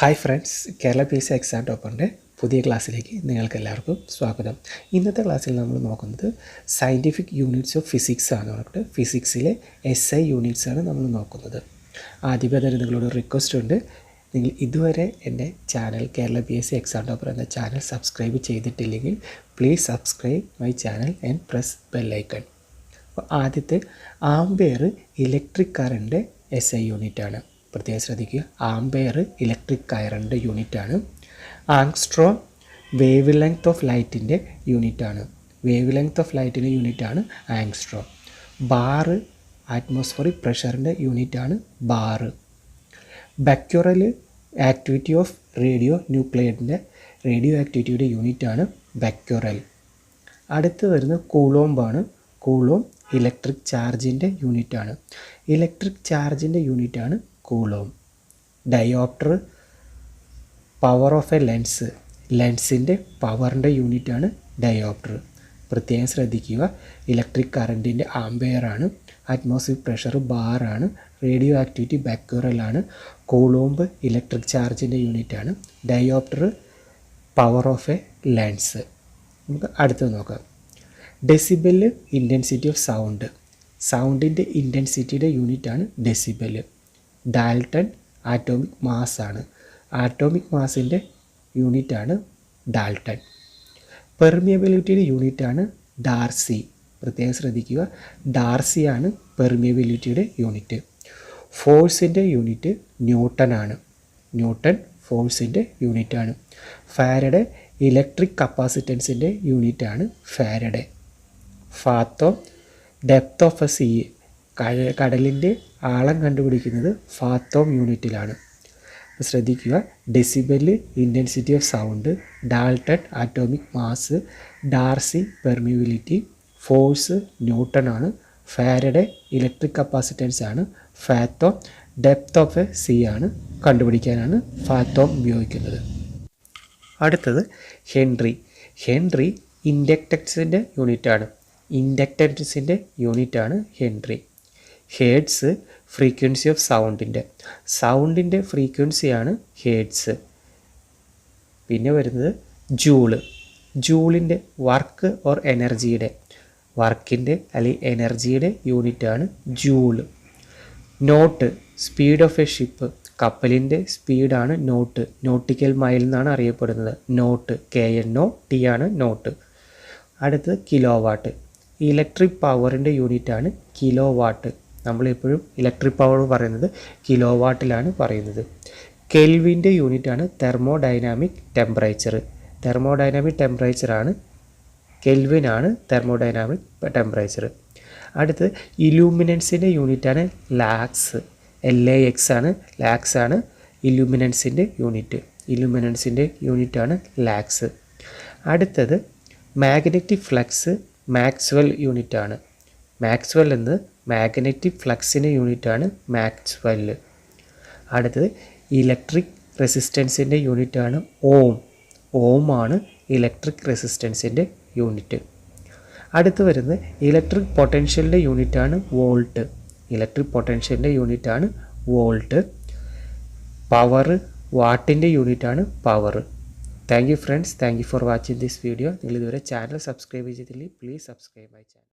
Hi friends Kerala P C exam ടോപ്പറിന്റെ പുതിയ ക്ലാസ്സിലേക്ക് നിങ്ങൾക്ക് എല്ലാവർക്കും സ്വാഗതം. ഇന്നത്തെ ക്ലാസ്സിൽ നമ്മൾ നോക്കുന്നത് സയന്റിഫിക് യൂണിറ്റ്സ് ഓഫ് ഫിസിക്സ് ആണ് പറഞ്ഞിട്ട് ഫിസിക്സിലെ എസ് ഐ യൂണിറ്റ്സ് ആണ് നമ്മൾ നോക്കുന്നത്. ആദ്യമേ തന്നെ നിങ്ങളോട് റിക്വസ്റ്റ് ഉണ്ട്. നിങ്ങൾ ഇതുവരെ എന്റെ channel Kerala P S C exam topper എന്ന ചാനൽ സബ്സ്ക്രൈബ് ചെയ്തിട്ടില്ലെങ്കിൽ please subscribe my channel and press bell icon അപ്പോൾ ആദ്യത്തെ ampere electric current S I യൂണിറ്റാണ് പ്രത്യേകം ശ്രദ്ധിക്കുക. ആംബെയർ ഇലക്ട്രിക് കയറിന്റെ യൂണിറ്റാണ്. ആങ്സ്ട്രോ വേവ് ലെങ്ത് ഓഫ് ലൈറ്റിന്റെ യൂണിറ്റാണ്. വേവ് ലെങ്ത് ഓഫ് ലൈറ്റിന്റെ യൂണിറ്റാണ് ആങ്സ്ട്രോ. ബാറ് അറ്റ്മോസ്ഫറിക് പ്രഷറിന്റെ യൂണിറ്റാണ് bar. Becquerel activity of radio ന്യൂക്ലിയറിന്റെ radio ആക്ടിവിറ്റിയുടെ യൂണിറ്റാണ് ബക്യുറൽ അടുത്ത് വരുന്ന കൂളോംബാണ്. കൂളോം ഇലക്ട്രിക് ചാർജിന്റെ യൂണിറ്റാണ്. ഇലക്ട്രിക് ചാർജിന്റെ യൂണിറ്റാണ് coulomb dioptre power of a lens ലെൻസിന്റെ പവറിന്റെ യൂണിറ്റാണ് ഡയോപ്റ്റർ പ്രത്യേകം ശ്രദ്ധിക്കുക ഇലക്ട്രിക് കറണ്ടിന്റെ ആംബെയറാണ് അറ്റ്മോസ്ഫിയർ പ്രഷർ ബാറാണ് റേഡിയോ ആക്ടിവിറ്റി ബാക്യൂറലാണ് കൂളോംബ് ഇലക്ട്രിക് ചാർജിന്റെ യൂണിറ്റാണ് dioptre power of a lens നമുക്ക് അടുത്തത് നോക്കാം. ഡെസിബെൽ ഇന്റൻസിറ്റി ഓഫ് സൗണ്ട് സൗണ്ടിന്റെ ഇന്റൻസിറ്റിയുടെ യൂണിറ്റാണ് ഡെസിബെൽ ഡാൽട്ടൺ ആറ്റോമിക് മാസ് ആണ് ആറ്റോമിക് മാസിന്റെ യൂണിറ്റാണ് ഡാൽട്ടൺ. പെർമിയബിലിറ്റിയുടെ യൂണിറ്റാണ് ഡാർസി. പ്രത്യേകം ശ്രദ്ധിക്കുക ഡാർസിയാണ് പെർമിയബിലിറ്റിയുടെ യൂണിറ്റ്. ഫോഴ്സിന്റെ യൂണിറ്റ് ന്യൂട്ടൺ ആണ് ന്യൂട്ടൺ ഫോഴ്സിന്റെ യൂണിറ്റാണ്. ഫാരഡെ ഇലക്ട്രിക് കപ്പാസിറ്റൻസിന്റെ യൂണിറ്റാണ് faraday. Fathom depth of a sea കടലിന്റെ ആളം കണ്ടുപിടിക്കുന്നത് ഫാത്തോം യൂണിറ്റിലാണ് ശ്രദ്ധിക്കുക. Decibel intensity of sound dalton atomic mass darcy permeability force newton ആണ്. ഫാരഡെ ഇലക്ട്രിക് കപ്പാസിറ്റൻസ് ആണ്. Fathom depth of a sea ആണ് കണ്ടുപിടിക്കാനാണ് ഫാത്തോം ഉപയോഗിക്കുന്നത്. അടുത്തത് ഹെൻറി ഹെൻറി ഇൻഡക്റ്റൻസിന്റെ യൂണിറ്റാണ് ഇൻഡക്റ്റൻസിന്റെ യൂണിറ്റാണ് ഹെൻറി ഹേഡ്സ് ഫ്രീക്വൻസി ഓഫ് സൗണ്ടിന്റെ. സൗണ്ടിന്റെ ഫ്രീക്വൻസിയാണ് ഹേഡ്സ്. പിന്നെ വരുന്നത് ജൂൾ. ജൂളിന്റെ വർക്ക് ഓർ എനർജിയുടെ. വർക്കിന്റെ അല്ലെങ്കിൽ എനർജിയുടെ യൂണിറ്റാണ് joule. Knot speed of a ship. കപ്പലിന്റെ സ്പീഡാണ് നോട്ട്. നോട്ടിക്കൽ മൈൽ എന്നാണ് അറിയപ്പെടുന്നത്. Knot K N O T ആണ് നോട്ട്. അടുത്തത് കിലോ വാട്ട് ഇലക്ട്രിക് പവറിന്റെ യൂണിറ്റാണ് കിലോ വാട്ട് നമ്മളെപ്പോഴും ഇലക്ട്രിക് പവർ പറയുന്നത് കിലോ വാട്ടിലാണ് പറയുന്നത് കെൽവിന്റെ യൂണിറ്റാണ് തെർമോഡൈനാമിക് ടെമ്പറേച്ചർ തെർമോഡൈനാമിക് ടെമ്പറേച്ചറാണ് കെൽവിനാണ് തെർമോഡൈനാമിക് ടെമ്പറേച്ചർ അടുത്ത് ഇലൂമിനൻസിന്റെ യൂണിറ്റാണ് ലാക്സ് എൽ എ എക്സ് ആണ് ലാക്സ് ആണ് ഇലൂമിനൻസിന്റെ യൂണിറ്റ് ഇലൂമിനൻസിന്റെ യൂണിറ്റാണ് ലാക്സ് അടുത്തത് മാഗ്നറ്റിക് ഫ്ലക്സ് മാക്സ്വെൽ യൂണിറ്റാണ് മാക്സ്വെൽ എന്നത് മാഗ്നറ്റിക് ഫ്ലക്സിന്റെ യൂണിറ്റാണ് മാക്സ്വെൽ അടുത്തത് ഇലക്ട്രിക് റെസിസ്റ്റൻസിന്റെ യൂണിറ്റാണ് ഓം. ഓം ആണ് ഇലക്ട്രിക് റെസിസ്റ്റൻസിന്റെ യൂണിറ്റ്. അടുത്ത് വരുന്നത് ഇലക്ട്രിക് പൊട്ടൻഷ്യലിന്റെ യൂണിറ്റാണ് വോൾട്ട്. ഇലക്ട്രിക് പൊട്ടൻഷ്യലിന്റെ യൂണിറ്റാണ് വോൾട്ട്. പവർ വാട്ടിന്റെ യൂണിറ്റാണ് power thank you friends. Thank you for watching this video. നിങ്ങൾ ഇതുവരെ ചാനൽ സബ്സ്ക്രൈബ് ചെയ്തിട്ടില്ലെങ്കിൽ പ്ലീസ് സബ്സ്ക്രൈബ് മൈ ചാനൽ.